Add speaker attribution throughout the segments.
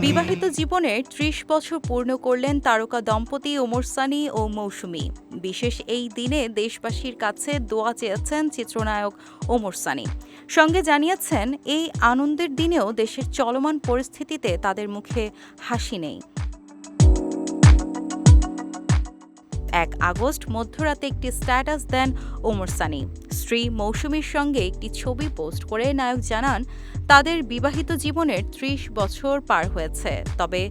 Speaker 1: বিবাহিত জীবনের ত্রিশ বছর পূর্ণ করলেন তারকা দম্পতি ওমর সানি ও মৌসুমী। বিশেষ এই দিনে দেশবাসীর কাছে দোয়া চেয়েছেন চিত্রনায়ক ওমর সানি। সঙ্গে জানিয়েছেন, এই আনন্দের দিনেও দেশের চলমান পরিস্থিতিতে তাদের মুখে হাসি নেই। এক আগস্ট মধ্যরাতে একটি স্ট্যাটাস দেন ওমর সানি। স্ত্রী মৌসুমীর সঙ্গে একটি ছবি পোস্ট করে নায়ক জানান, তাদের বিবাহিত জীবনের ত্রিশ বছর পার হয়েছে। তবে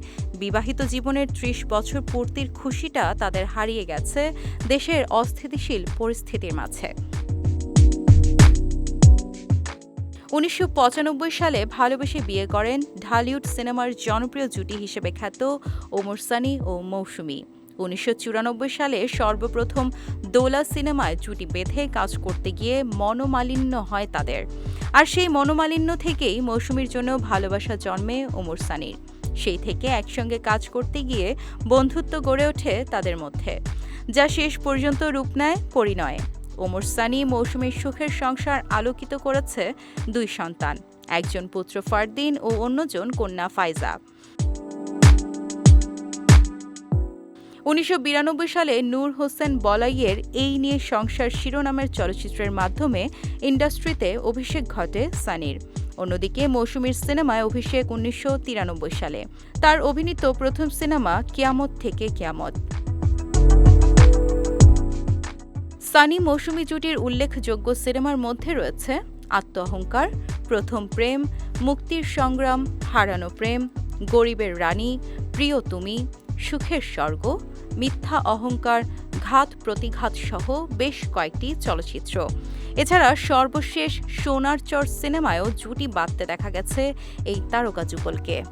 Speaker 1: বিবাহিত জীবনের ত্রিশ বছর পূর্তির খুশিটা তাদের হারিয়ে গেছে দেশের অস্থিতিশীল পরিস্থিতির মাঝে। উনিশশো পঁচানব্বই সালে ভালোবেসে বিয়ে করেন ঢালিউড সিনেমার জনপ্রিয় জুটি হিসেবে খ্যাত ওমর সানি ও মৌসুমী। উনিশশো চুরানব্বই সালে সর্বপ্রথম দোলা সিনেমায় জুটি বেঁধে কাজ করতে গিয়ে মনোমালিন্য হয় তাদের। আর সেই মনোমালিন্য থেকেই মৌসুমীর জন্য ভালোবাসা জন্মে ওমর সানির। সেই থেকে একসঙ্গে কাজ করতে গিয়ে বন্ধুত্ব গড়ে ওঠে তাদের মধ্যে, যা শেষ পর্যন্ত রূপ নেয় পরিণয়ে। ওমর সানি মৌসুমীর সুখের সংসার আলোকিত করেছে দুই সন্তান, একজন পুত্র ফারদিন ও অন্যজন কন্যা ফাইজা। উনিশশো বিরানব্বই সালে নূর হোসেন বলাইয়ের এই নিয়ে সংসার শিরোনামের চলচ্চিত্রের মাধ্যমে ইন্ডাস্ট্রিতে অভিষেক ঘটে সানির। অন্যদিকে মৌসুমীর সিনেমায় অভিষেক উনিশশো তিরানব্বই সালে। তার অভিনীত প্রথম সিনেমা কিয়ামত থেকে কিয়ামত। সানি মৌসুমী জুটির উল্লেখযোগ্য সিনেমার মধ্যে রয়েছে আত্ম অহংকার প্রথম প্রেম, মুক্তির সংগ্রাম, হারানো প্রেম, গরিবের রানী, প্রিয় তুমি, সুখের স্বর্গ মিথ্যা, অহংকার, ঘাত, প্রতিঘাত সহ বেশ কয়েকটি চলচ্চিত্র। এছাড়া সর্বশেষ সোনার চর সিনেমায়ও জুটি বাঁধতে দেখা গেছে এই তারকা যুগলকে।